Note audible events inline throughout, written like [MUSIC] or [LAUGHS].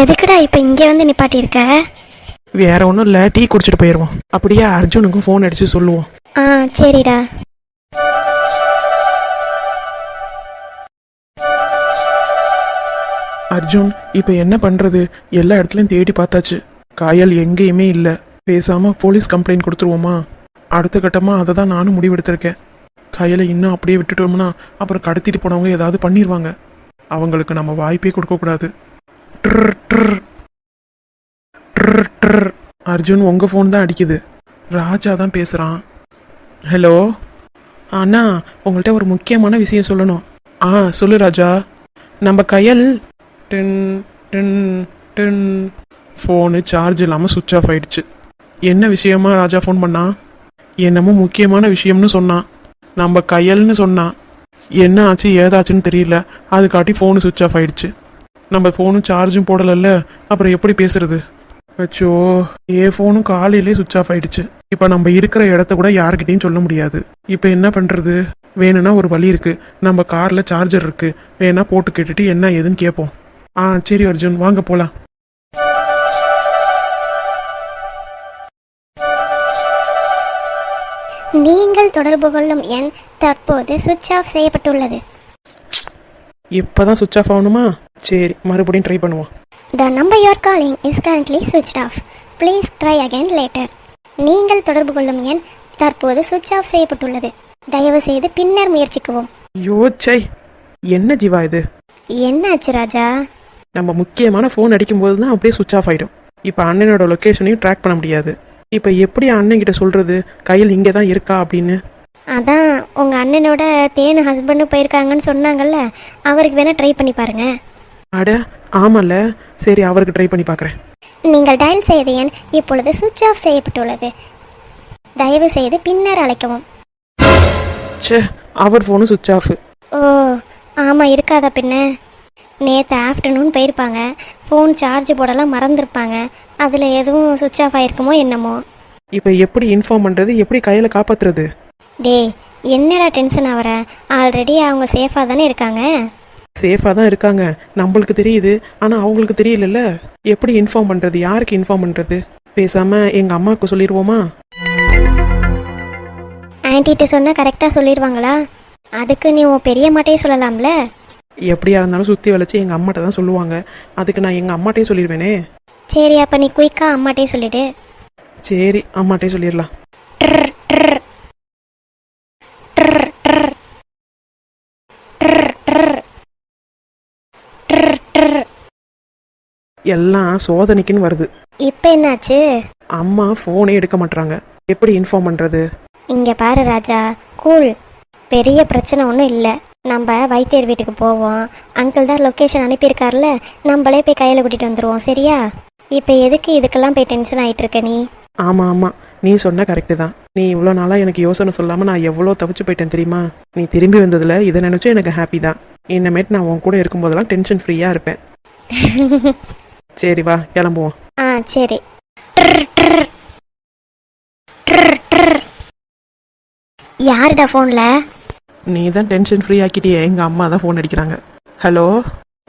எதுக்குடா இப்போ இங்கே வந்து நிப்பாட்டியிருக்க? வேற ஒன்றும் இல்லை டீ குடிச்சிட்டு போயிடுவோம் அப்படியே அர்ஜுனுக்கும் ஃபோன் அடிச்சு சொல்லுவோம். ஆ சரிடா. அர்ஜுன் இப்போ என்ன பண்றது? எல்லா இடத்துலயும் தேடி பார்த்தாச்சு. காயல் எங்கேயுமே இல்லை. பேசாம போலீஸ் கம்ப்ளைண்ட் கொடுத்துருவோமா? அடுத்த கட்டமா அதை தான் நானும் முடிவெடுத்திருக்கேன். கையலை இன்னும் அப்படியே விட்டுட்டோம்னா அப்புறம் கடத்திட்டு போனவங்க ஏதாவது பண்ணிடுவாங்க அவங்களுக்கு நம்ம வாய்ப்பே கொடுக்கக்கூடாது. ட்ர், ட்ர். அர்ஜுன் உங்கள் ஃபோன் தான் அடிக்குது. ராஜா தான் பேசுகிறான் ஹலோ அண்ணா உங்கள்கிட்ட ஒரு முக்கியமான விஷயம் சொல்லணும். ஆ சொல்லு ராஜா. நம்ம கையல் ten ten ten phone charge இல்லாமல் சுவிட்ச் ஆஃப் ஆயிடுச்சு. என்ன விஷயமா ராஜா ஃபோன் பண்ணா? என்னமோ முக்கியமான விஷயம்னு சொன்னான் நம்ம கையல்னு சொன்னான் என்ன ஆச்சு ஏதாச்சுன்னு தெரியல. அதுக்காட்டி ஃபோனு சுவிட்ச் ஆஃப் ஆயிடுச்சு. நம்ம ஃபோனும் சார்ஜும் போடலைல்ல? அப்புறம் எப்படி பேசுறது? அச்சோ ஏ ஃபோனும் காலையிலே சுவிட்ச் ஆஃப் ஆயிடுச்சு. இப்போ நம்ம இருக்கிற இடத்த கூட யாருக்கிட்டையும் சொல்ல முடியாது. இப்போ என்ன பண்றது? வேணும்னா ஒரு வழி இருக்கு. நம்ம கார்ல சார்ஜர் இருக்கு. வேணா போட்டு கேட்டுட்டு என்ன ஏதுன்னு கேட்போம் ஆ சரி அர்ஜுன் வாங்க போலாம். நீங்கள் தொடர்பு கொள்ளும் எண் தற்போது சுவிட்ச் ஆஃப் செய்யப்பட்டுள்ளது. இப்பதான் சுவிட்ச் ஆஃப் ஆகணுமா? சரி மறுபடியும் ட்ரை பண்ணுவோம். The number your calling is currently switched off please try again later. நீங்கள் தொடர்பு கொள்ளும் எண் தற்போது சுவிட்ச் ஆஃப் செய்யப்பட்டுள்ளது. தயவு செய்து பின்னர் முயற்சிக்கவும். யோச்சை என்ன ஜீவா இது? என்னாச்சு ராஜா? நம்ம முக்கியமான ஃபோன் அடிக்கும்போது தான் அப்படியே சுவிட்ச் ஆஃப் ஆயிடும். இப்போ அண்ணனோட லொக்கேஷனையும் ட்ராக் பண்ண முடியாது. இப்போ எப்படி அண்ணன் கிட்ட சொல்றது? கையில் இங்கே தான் இருக்கா அப்படின்னு? அதான் உங்க அண்ணனோட தேனு ஹஸ்பண்டும் போயிருக்காங்கன்னு சொன்னாங்கல்ல அவருக்கு வேணா ட்ரை பண்ணி பாருங்க. அட ஆமால சரி அவருக்கு ட்ரை பண்ணி பார்க்குறேன் நீங்கள் டயல் செய்த எண் இப்பொழுது சுவிட்ச் ஆஃப் செய்யப்பட்டுள்ளது. தயவு செய்து பின்னர் அழைக்கவும். ச்சே அவர் ஃபோனும் சுவிட்ச் ஆஃப் ஓ ஆமாம் இருக்காதா பின்ன. நேற்று ஆஃப்டர்நூன் போயிருப்பாங்க. ஃபோன் சார்ஜ் போடலாம் மறந்துருப்பாங்க. அதில் எதுவும் சுவிட்ச் ஆஃப் ஆயிருக்குமோ என்னமோ. இப்போ எப்படி இன்ஃபார்ம் பண்ணுறது எப்படி கையில் காப்பாத்துறது? டேய் என்னடா டென்ஷன் ஆகிற? ஆல்ரெடி அவங்க சேஃபாக தானே இருக்காங்க? சேஃபாக தான் இருக்காங்க. நம்மளுக்கு தெரியுது. ஆனால் அவங்களுக்கு தெரியலல்ல. எப்படி இன்ஃபார்ம் பண்ணுறது யாருக்கு இன்ஃபார்ம் பண்ணுறது பேசாமல் எங்கள் அம்மாவுக்கு சொல்லிடுவோமா ஆன்ட்டிகிட்ட சொன்னால் கரெக்டாக சொல்லிடுவாங்களா அதுக்கு நீ உன் பெரிய மாட்டையே சொல்லலாம்ல? எப்படியா இருந்தாலும் சுற்றி வளைச்சி எங்கள் அம்மாட்ட தான் சொல்லுவாங்க. அதுக்கு நான் எங்கள் அம்மாட்டையே சொல்லிடுவேனே சரி அப்போ நீ குயிக்காக அம்மாட்டையே சொல்லிடு. சரி அம்மாட்டையே சொல்லிடலாம். எல்லாம் சோதனைக்குன்னு வருது. இப்போ என்னாச்சு? அம்மா ஃபோனே எடுக்க மாட்றாங்க. எப்படி இன்ஃபார்ம் பண்ணுறது இங்கே பாரு ராஜா கூல் பெரிய பிரச்சனை ஒன்றும் இல்லை. நம்ம வைத்தியர் வீட்டுக்கு போவோம். அங்கிள் தான் லொக்கேஷன் அனுப்பியிருக்காருல நம்மளே போய் கையில் கூட்டிகிட்டு வந்துடுவோம் சரியா? இப்போ எதுக்கு இதுக்கெல்லாம் போய் டென்ஷன் ஆகிட்டு இருக்க நீ? ஆமாம் ஆமாம் நீ சொன்ன கரெக்டு தான். நீ இவ்வளோ நாளாக எனக்கு யோசனை சொல்லாமல் நான் எவ்வளோ தவிச்சு போயிட்டேன் தெரியுமா? நீ திரும்பி வந்ததில் இதை நினச்சும் எனக்கு ஹாப்பி தான். இன்னமேட்டு நான் உன் கூட இருக்கும்போதெல்லாம் டென்ஷன் ஃப்ரீயாக இருப்பேன். [LAUGHS] சரி வா கிளம்புவோம். ஆ சரி. யாருடா ஃபோனில் நீ தான் டென்ஷன் ஃப்ரீ ஆக்கிட்டியே எங்கள் அம்மா தான் ஃபோன் அடிக்கிறாங்க. ஹலோ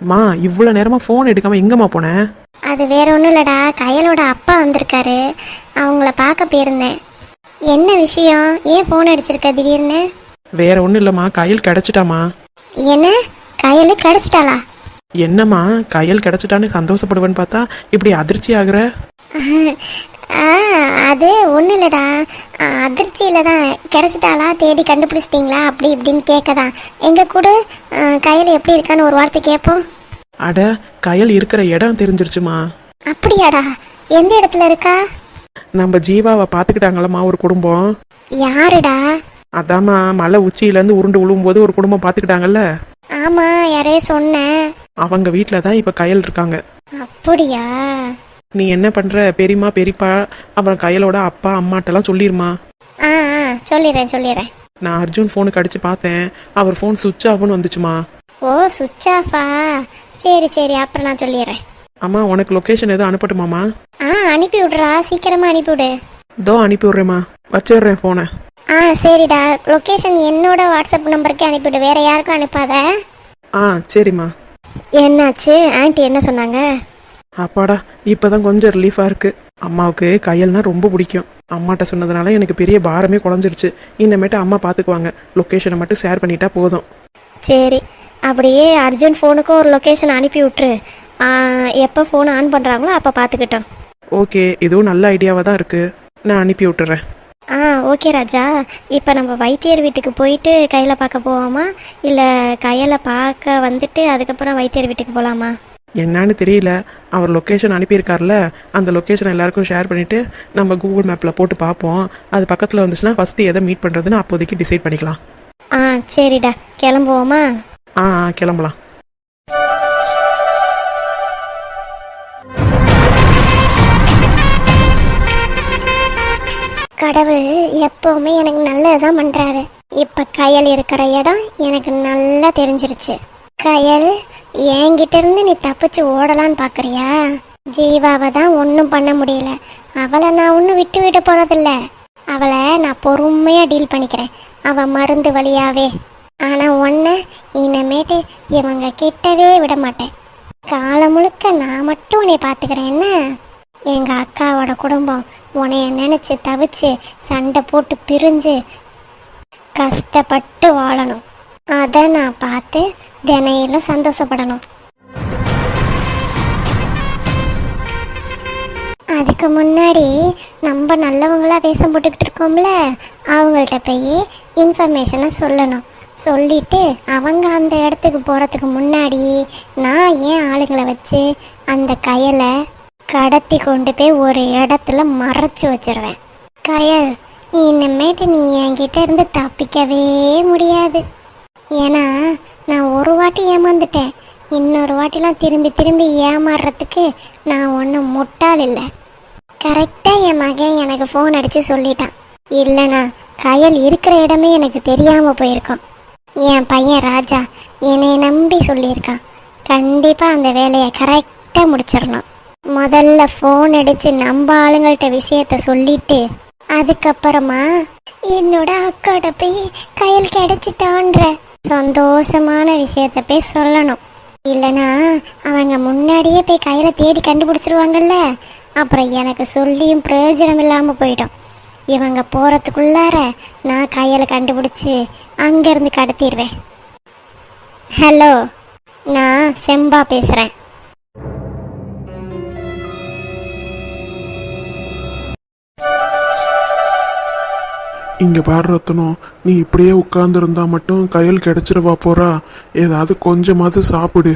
மா இவ்வளோ நேரமாக ஃபோன் எடுக்காமல் எங்கம்மா போனேன் அது வேற ஒன்றும் இல்லடா கையலோட அப்பா வந்திருக்காரு. அவங்கள பார்க்க போயிருந்தேன். என்ன விஷயம்? ஏன் ஃபோன் அடிச்சிருக்க திடீர்னு? வேற ஒன்றும் இல்லைம்மா கையில் கிடச்சிட்டாமா என்ன? கையில் கிடச்சிட்டாளா? என்னம்மா கையில் கிடச்சிட்டான்னு சந்தோஷப்படுவேன்னு பார்த்தா இப்படி அதிர்ச்சி ஆகுற? [LAUGHS] ஆ அது ஒன்றும் இல்லைடா. அதிர்ச்சியில் தான் கிடச்சிட்டாளா தேடி கண்டுபிடிச்சிட்டிங்களா அப்படி இப்படின்னு கேட்க தான் எங்கள் கூட கையில் எப்படி இருக்கான்னு ஒரு வார்த்தை கேட்போம். அட கையில் இருக்கிற இடம் தெரிஞ்சிருச்சுமா? அப்படியாடா. எந்த இடத்துல இருக்கா? நம்ம ஜீவாவை பார்த்துக்கிட்டாங்களம்மா ஒரு குடும்பம். யாருடா? அதாம்மா மலை உச்சியிலேருந்து உருண்டு விழும்போது ஒரு குடும்பம் பார்த்துக்கிட்டாங்கல்ல? ஆமாம் யாரே சொன்னேன். அவங்க வீட்டில் தான் இப்போ கையல் இருக்காங்க. அப்படியா? நீ என்ன பண்ணுற பெரியம்மா பெரியப்பா அப்புறம் கையலோட அப்பா அம்மாட்டெல்லாம் சொல்லிருமா? ஆ ஆ சொல்லிடுறேன் சொல்லிடுறேன் நான் அர்ஜுன் ஃபோனுக்கு அடிச்சு பார்த்தேன். அவர் ஃபோன் சுவிட்ச் ஆஃப்னு வந்துச்சுமா? ஓ சுவிட்ச் ஆஃபா சரி சரி அப்புறம் நான் சொல்லிடுறேன் அம்மா உனக்கு லொக்கேஷன் எதுவும் அனுப்பட்டுமாம்மா? ஆ அனுப்பி விட்றா. சீக்கிரமா அனுப்பி விடு. இதோ அனுப்பி விட்றேம்மா. வச்சிடுறேன் ஃபோனை ஆ சரிடா. லொக்கேஷன் என்னோட வாட்ஸ்அப் நம்பருக்கு அனுப்பிவிடு. வேற யாருக்கும் அனுப்பாத. ஆ சரிம்மா. என்னாச்சு? ஆன்ட்டி என்ன சொன்னாங்க? அப்பாடா இப்பதான் கொஞ்சம் ரிலீஃபா இருக்கு. அம்மாவுக்கு கையல்னா ரொம்ப பிடிக்கும். அம்மாட்ட சொன்னதுனால எனக்கு பெரிய பாரமே குறைஞ்சிருச்சு இனிமேட்டு அம்மா பார்த்துக்குவாங்க லொக்கேஷனை மட்டும் ஷேர் பண்ணிட்டா போதும். சரி. அப்படியே அர்ஜுன் ஃபோனுக்கும் ஒரு லொக்கேஷன் அனுப்பி விட்ரு எப்போ ஃபோன் ஆன் பண்ணுறாங்களோ அப்போ பார்த்துக்கிட்டோம் ஓகே இதுவும் நல்ல ஐடியாவாக தான் இருக்கு. நான் அனுப்பி விட்டுறேன். ஆ ஓகே ராஜா. இப்போ நம்ம வைத்தியர் வீட்டுக்கு போயிட்டு கையில் பார்க்க போவோமா? இல்லை கையில் பார்க்க வந்துட்டு அதுக்கப்புறம் வைத்தியர் வீட்டுக்கு போகலாமா என்னன்னு தெரியல. அவர் லொக்கேஷன் அனுப்பியிருக்கார்ல அந்த லொக்கேஷன் எல்லாருக்கும் ஷேர் பண்ணிட்டு நம்ம கூகுள் மேப்பில் போட்டு பார்ப்போம். அது பக்கத்தில் வந்துச்சுன்னா ஃபஸ்ட்டு எதை மீட் பண்ணுறதுன்னு அப்போதைக்கு டிசைட் பண்ணிக்கலாம். ஆ சரிடா. கிளம்புவோமா? ஆ, கிளம்பலாம். கடவுள் எப்பவுமே எனக்கு நல்லதுதான் பண்றாரு. இப்ப கயல் இருக்கிற இடம் எனக்கு நல்லா தெரிஞ்சிருச்சு. கயல் என்கிட்ட இருந்து நீ தப்பிச்சு ஓடலான்னு பாக்குறியா? ஜீவாவை தான் ஒன்றும் பண்ண முடியல. அவளை நான் ஒன்றும் விட்டு விட போறதில்ல. அவளை நான் பொறுமையா டீல் பண்ணிக்கிறேன். அவள் மருந்து வழியாவே. ஆனா ஒன்ன இனிமேட்டு இவங்க கிட்டவே விட மாட்டேன். காலம் முழுக்க நான் மட்டும் உன்னை பார்த்துக்கிறேன் என்ன? எங்க அக்காவோட குடும்பம் உனைய நினைச்சு தவிச்சு சண்டை போட்டு பிரிஞ்சு கஷ்டப்பட்டு வாழணும். அதை நான் பார்த்து தினையிலும் சந்தோஷப்படணும். அதுக்கு முன்னாடி நம்ம நல்லவங்களா வேஷம் போட்டுக்கிட்டு இருக்கோம்ல அவங்கள்ட்ட போய் இன்ஃபர்மேஷனை சொல்லணும். சொல்லிட்டு அவங்க அந்த இடத்துக்கு போகிறதுக்கு முன்னாடி நான் ஏன் ஆளுங்களை வச்சு அந்த கயலை கடத்தி கொண்டு போய் ஒரு இடத்துல மறைச்சு வச்சிருவேன். கயல் இனிமேட்டு நீ என்கிட்ட இருந்து தப்பிக்கவே முடியாது. ஏன்னா நான் ஒரு வாட்டி ஏமாந்துட்டேன். இன்னொரு வாட்டிலாம் திரும்பி திரும்பி ஏமாறுறதுக்கு நான் ஒன்றும் முட்டாள் இல்லை. கரெக்டாக என் மகன் எனக்கு ஃபோன் அடித்து சொல்லிட்டான். இல்லைனா கயல் இருக்கிற இடமே எனக்கு தெரியாமல் போயிருக்கோம். என் பையன் ராஜா என்னை நம்பி சொல்லியிருக்கான். கண்டிப்பாக அந்த வேலையை கரெக்டாக முடிச்சிடணும். முதல்ல ஃபோன் அடித்து நம்ம ஆளுங்கள்ட்ட விஷயத்த சொல்லிட்டு அதுக்கப்புறமா என்னோட அக்காட்ட போய் கையில் கிடைச்சிட்டான்ற சந்தோஷமான விஷயத்த போய் சொல்லணும். இல்லைனா அவங்க முன்னாடியே போய் கையில் தேடி கண்டுபிடிச்சிருவாங்கல்ல? அப்புறம் எனக்கு சொல்லியும் பிரயோஜனம் இல்லாமல் போயிடும். இவங்க போகிறதுக்குள்ளார நான் கையில கண்டுபிடிச்சி அங்கேருந்து கடத்திடுவேன் ஹலோ நான் செம்பா பேசுகிறேன் இங்க பாரு ரத்தனம் நீ இப்படியே உட்கார்ந்துருந்தா மட்டும் கையில் கிடைச்சிருவா போறா? ஏதாவது கொஞ்சமாவது சாப்பிடு.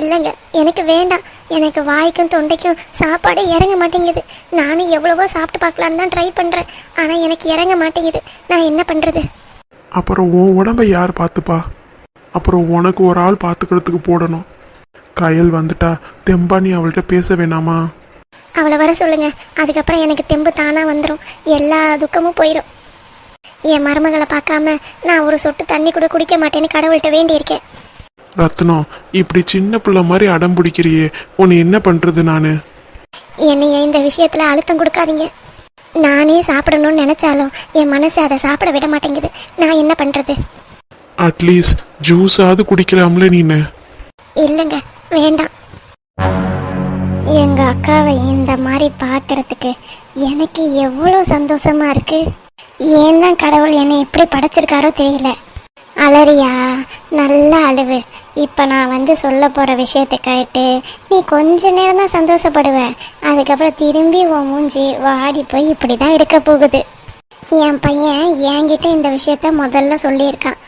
இல்லைங்க எனக்கு வேண்டாம். எனக்கு வாய்க்கும் தொண்டைக்கும் சாப்பாடு இறங்க மாட்டேங்குது. நானும் எவ்வளவோ சாப்பிட்டு பார்க்கலான்னு தான் ட்ரை பண்ணுறேன் ஆனால் எனக்கு இறங்க மாட்டேங்குது. நான் என்ன பண்ணுறது அப்புறம் உன் உடம்ப யார் பார்த்துப்பா? அப்புறம் உனக்கு ஒரு ஆள் பார்த்துக்கிறதுக்கு போடணும். கயல் வந்துட்டா தெம்பா நீ அவள்கிட்ட பேச வேணாமா? அவளை வர சொல்லுங்க. அதுக்கப்புறம் எனக்கு தெம்பு தானாக வந்துடும் எல்லா துக்கமும் போயிடும் என் மருமகளை பார்க்காம நான் ஒரு சொட்டு தண்ணி கூட குடிக்க மாட்டேன்னு கடவுள்கிட்ட வேண்டியிருக்கேன். ரத்னம் இப்படி சின்ன பிள்ளை மாதிரி அடம் பிடிக்கிறியே. உன்னை என்ன பண்றது நானு? என்னைய இந்த விஷயத்தில் அழுத்தம் கொடுக்காதீங்க. நானே சாப்பிடணும்னு நினச்சாலும் என் மனசு அதை சாப்பிட விட மாட்டேங்குது. நான் என்ன பண்ணுறது அட்லீஸ்ட் ஜூஸாவது குடிக்கலாம்ல நீனு. இல்லைங்க வேண்டாம். எங்க அக்காவை இந்த மாதிரி பார்க்கறதுக்கு எனக்கு எவ்வளோ சந்தோஷமா இருக்கு. ஏன் தான் கடவுள் என்னை எப்படி படைச்சிருக்காரோ தெரியல. அலறியா நல்ல அழுவு. இப்போ நான் வந்து சொல்ல போகிற விஷயத்தை கேட்டு நீ கொஞ்ச நேரம் தான் சந்தோஷப்படுவேன் அதுக்கப்புறம் திரும்பி உன் மூஞ்சி வாடி போய் இப்படி தான் இருக்க போகுது. என் பையன் என்கிட்ட இந்த விஷயத்த முதல்ல சொல்லியிருக்கான்.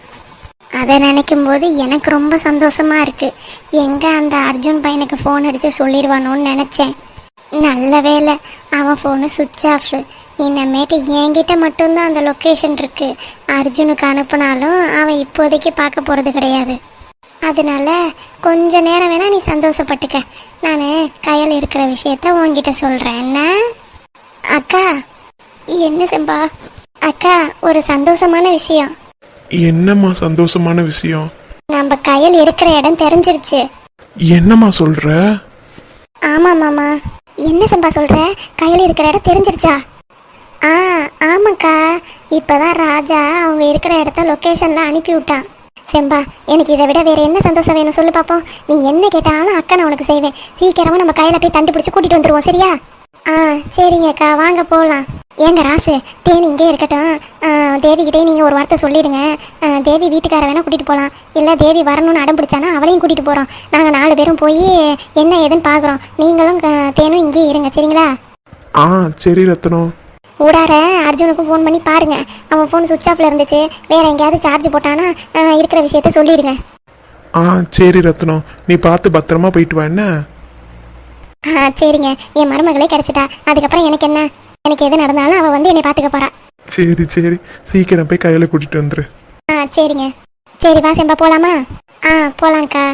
அதை நினைக்கும் போது எனக்கு ரொம்ப சந்தோஷமாக இருக்குது எங்கே அந்த அர்ஜுன் பையனுக்கு ஃபோன் அடித்து சொல்லிடுவானோன்னு நினச்சேன். நல்ல வேலை அவன் ஃபோனு சுவிட்ச் ஆஃப் இனிமேட்டு என்கிட்ட மட்டும்தான் அந்த லொக்கேஷன் இருக்கு. அர்ஜுனுக்கு அனுப்புனாலும் அவன் இப்போதைக்கு பார்க்க போறது கிடையாது. அதனால கொஞ்ச நேரம் வேணா நீ சந்தோஷப்பட்டுக்க. நான் கையில் இருக்கிற விஷயத்த உன்கிட்ட சொல்றேன். என்ன? அக்கா என்ன செம்பா? அக்கா ஒரு சந்தோஷமான விஷயம். என்னம்மா சந்தோஷமான விஷயம்? நம்ம கையில் இருக்கிற இடம் தெரிஞ்சிருச்சு. என்னம்மா சொல்ற? ஆமா மாமா. என்ன சம்பா சொல்ற? கையில் இருக்கிற இடம் தெரிஞ்சிருச்சா? ஆ ஆமாக்கா. இப்போ தான் ராஜா அவங்க இருக்கிற இடத்த லொக்கேஷனில் அனுப்பி விட்டான் செம்பா எனக்கு இதை விட வேறு என்ன சந்தோஷம் வேணும் சொல்லு பார்ப்போம் நீ என்ன கேட்டாலும் அக்கா நான் உனக்கு செய்வேன். சீக்கிரமாக நம்ம கையில் போய் தண்டு பிடிச்சி கூட்டிகிட்டு வந்துடுவோம் சரியா? ஆ சரிங்கக்கா. வாங்க போகலாம் ஏங்க ராசு தேனி இங்கே இருக்கட்டும். ஆ, தேவிகிட்டே நீங்கள் ஒரு வார்த்தை சொல்லிடுங்க. ஆ, தேவி வீட்டுக்கார வேணால் கூட்டிகிட்டு போகலாம் இல்லை தேவி வரணும்னு அடம் பிடிச்சானா அவளையும் கூட்டிகிட்டு போகிறோம் நாங்கள் நாலு பேரும் போய் என்ன ஏதுன்னு பார்க்குறோம் நீங்களும் தேனும் இங்கேயே இருங்க சரிங்களா? ஆ சரி ரத்னம் ஊடார அர்ஜுனுக்கும் ஃபோன் பண்ணி பாருங்க. அவன் ஃபோன் சுவிட்ச் ஆஃப்ல இருந்துச்சு. வேற எங்கேயாவது சார்ஜ் போட்டானா இருக்கிற விஷயத்த சொல்லிடுங்க. ஆ சரி ரத்னம் நீ பார்த்து பத்திரமா போயிட்டு வா என்ன? ஆ சரிங்க. என் மருமகளே கிடைச்சிட்டா. அதுக்கப்புறம் எனக்கு என்ன? எனக்கு எது நடந்தாலும் அவள் வந்து என்னை பார்த்துக்க போறா. சரி சரி. சீக்கிரம் போய் கையில் கூட்டிட்டு வந்துரு. ஆ சரிங்க. சரி வா செம்பா போலாமா? ஆ போலாங்க்கா